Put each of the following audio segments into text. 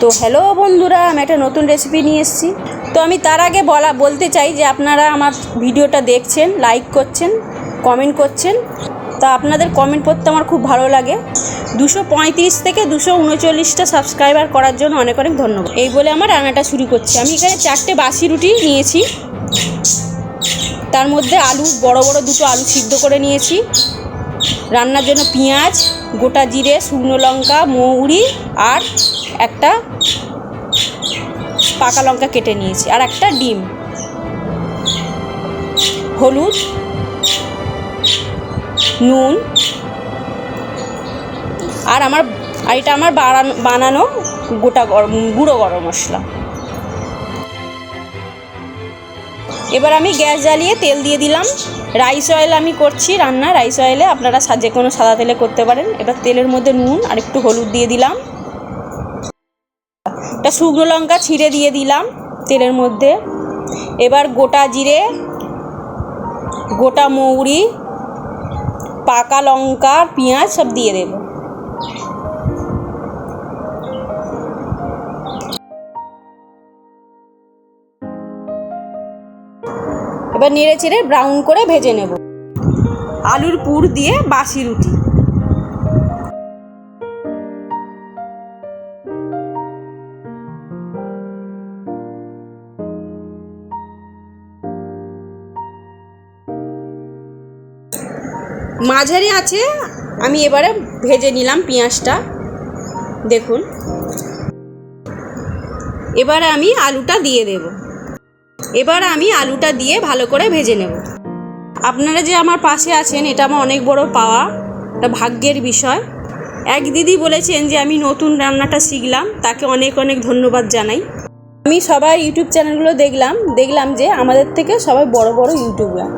তো হ্যালো বন্ধুরা, আমি একটা নতুন রেসিপি নিয়ে এসেছি। তো আমি তার আগে বলা, বলতে চাই যে আপনারা আমার ভিডিওটা দেখছেন লাইক করছেন কমেন্ট করছেন। তা আপনাদের কমেন্ট পড়তে আমার খুব ভালো লাগে। দুশো পঁয়ত্রিশ থেকে দুশো উনচল্লিশটা সাবস্ক্রাইবার করার জন্য অনেক অনেক ধন্যবাদ। এই বলে আমার রান্নাটা শুরু করছি। আমি এখানে চারটে বাসি রুটি নিয়েছি। তার মধ্যে আলু, বড় বড় দুটো আলু সিদ্ধ করে নিয়েছি। রান্নার জন্য পেঁয়াজ, গোটা জিরে, শুকনো লঙ্কা, মৌরি আর একটা পাকা লঙ্কা কেটে নিয়েছি আর একটা ডিম। হলুদ, নুন আর আমার, আর এটা আমার বানানো গোটা গরম, গুঁড়ো গরম মশলা। এবার আমি গ্যাস জ্বালিয়ে তেল দিয়ে দিলাম। রাইস অয়েল আমি করছি রান্না রাইস অয়েলে আপনারা যে কোনো সাদা তেলে করতে পারেন। এবার তেলের মধ্যে নুন আর একটু হলুদ দিয়ে দিলাম। একটা শুকনো লঙ্কা ছিঁড়ে দিয়ে দিলাম তেলের মধ্যে। এবার গোটা জিরে, গোটা মৌরি, পাকা লঙ্কা পেঁয়াজ সব দিয়ে দেবো। এবার নেড়ে চেড়ে ব্রাউন করে ভেজে নেব। আলুর পুর দিয়ে বাসি রুটি। মাঝারি আছে, আমি এবারে ভেজে নিলাম পেঁয়াজটা। দেখুন। এবারে আমি আলুটা দিয়ে দেব। এবার আমি আলুটা দিয়ে ভালো করে ভেজে নেব। আপনারা যে আমার পাশে আছেন, এটা আমার অনেক বড় পাওয়া, এটা ভাগ্যের বিষয়। এক দিদি বলেছেন যে আমি নতুন রান্নাটা শিখলাম, তাকে অনেক অনেক ধন্যবাদ জানাই। আমি সবাই ইউটিউব চ্যানেলগুলো দেখলাম দেখলাম যে আমাদের থেকে সবাই বড় বড় ইউটিউবার।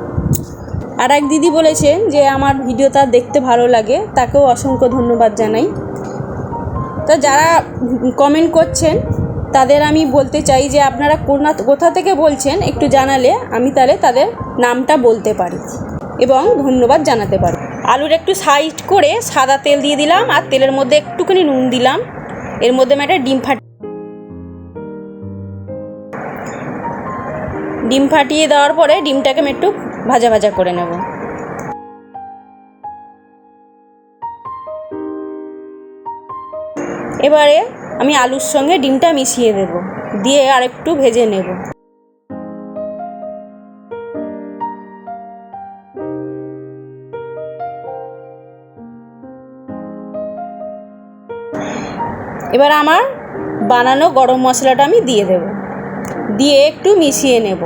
আর এক দিদি বলেছেন যে আমার ভিডিও তার দেখতে ভালো লাগে, তাকেও অসংখ্য ধন্যবাদ জানাই। তো যারা কমেন্ট করছেন তাদের আমি বলতে চাই যে আপনারা কোনা, কোথা থেকে বলছেন একটু জানালে আমি তাহলে তাদের নামটা বলতে পারি। এবং ধন্যবাদ জানাতে পারি। আলুর একটু সাইড করে সাদা তেল দিয়ে দিলাম আর তেলের মধ্যে একটুখানি নুন দিলাম। এর মধ্যে আমি একটা ডিম ফাটি, ডিম ফাটিয়ে দেওয়ার পরে ডিমটাকে আমি একটু ভাজা ভাজা করে নেব। এবারে আমি আলুর সঙ্গে ডিমটা মিশিয়ে দেব দিয়ে আর একটু ভেজে নেব। এবার আমার বানানো গরম মশলাটা আমি দিয়ে দেব, দিয়ে একটু মিশিয়ে নেব।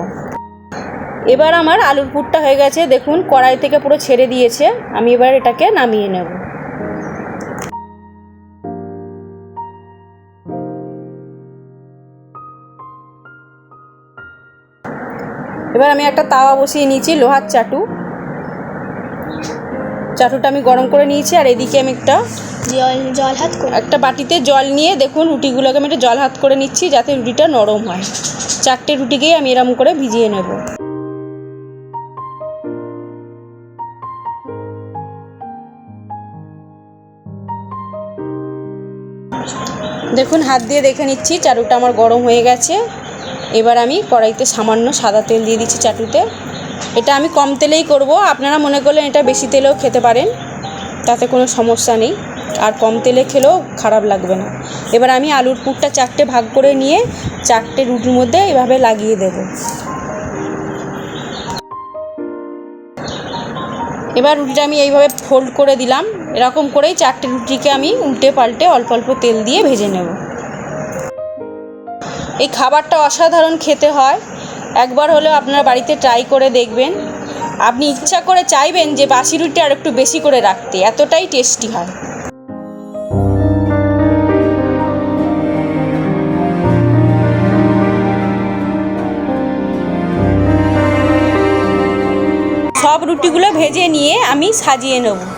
এবার আমার আলুর পুরটা হয়ে গেছে, দেখুন কড়াই থেকে পুরো ছেড়ে দিয়েছে, আমি এবার এটাকে নামিয়ে নেব। এবার আমি একটা তাওয়া বসিয়ে নিয়েছি লোহার চাটু। চাটুটা আমি গরম করে নিয়েছি আর এদিকে আমি একটা জল জল হাত করে। একটা বাটিতে জল নিয়ে দেখুন রুটিগুলোকে আমি একটা জল হাত করে নিচ্ছি যাতে রুটিটা নরম হয়। চারটে রুটিকেই আমি এরম করে ভিজিয়ে নেব। দেখুন হাত দিয়ে দেখে নিচ্ছি চাটুটা আমার গরম হয়ে গেছে। এবার আমি কড়াইতে সামান্য সাদা তেল দিয়ে দিচ্ছি চাটুতে। এটা আমি কম তেলেই করব। আপনারা মনে করলেন এটা বেশি তেলেও খেতে পারেন, তাতে কোনো সমস্যা নেই। আর কম তেলে খেলেও খারাপ লাগবে না। এবার আমি আলুর পুরটা চারটে ভাগ করে নিয়ে চারটে রুটির মধ্যে এভাবে লাগিয়ে দেব। এবার রুটিটা আমি এইভাবে ফোল্ড করে দিলাম। এরকম করেই চারটে রুটিকে আমি উল্টে পাল্টে অল্প অল্প তেল দিয়ে ভেজে নেব। এই খাবারটা অসাধারণ খেতে হয়। একবার হলেও আপনারা বাড়িতে ট্রাই করে দেখবেন। আপনি ইচ্ছা করে চাইবেন যে বাসি রুটি আর একটু বেশি করে রাখতে। এতটাই টেস্টি হয়। সব রুটিগুলো ভেজে নিয়ে আমি সাজিয়ে নেব।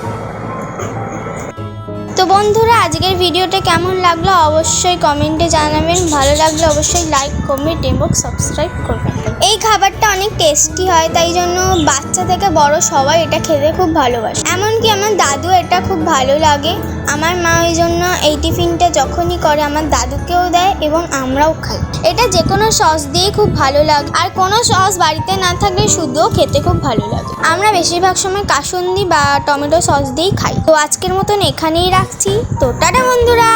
তো বন্ধুরা, আজকের ভিডিওটা কেমন লাগল অবশ্যই কমেন্টে জানাবেন। ভালো লাগলে অবশ্যই লাইক, কমেন্ট এবং সাবস্ক্রাইব করবেন। এই খাবারটা অনেক টেস্টি হয়, তাই জন্য বাচ্চা থেকে বড় সবাই এটা খেতে খুব ভালোবাসে। এমনকি আমার এটা খুব ভালো লাগে। আমার মা ওই জন্য এই টিফিনটা যখনই করে আমার দাদুকেও দেয় এবং আমরাও খাই। এটা যে কোনো সস দিয়ে খুব ভালো লাগে। আর কোনো সস বাড়িতে না থাকলে শুধুও খেতে খুব ভালো লাগে। আমরা বেশিরভাগ সময় কাসুন্দি বা টমেটো সস দিয়েই খাই। তো আজকের মতন এখানেই রাখছি। তো টাটা বন্ধুরা!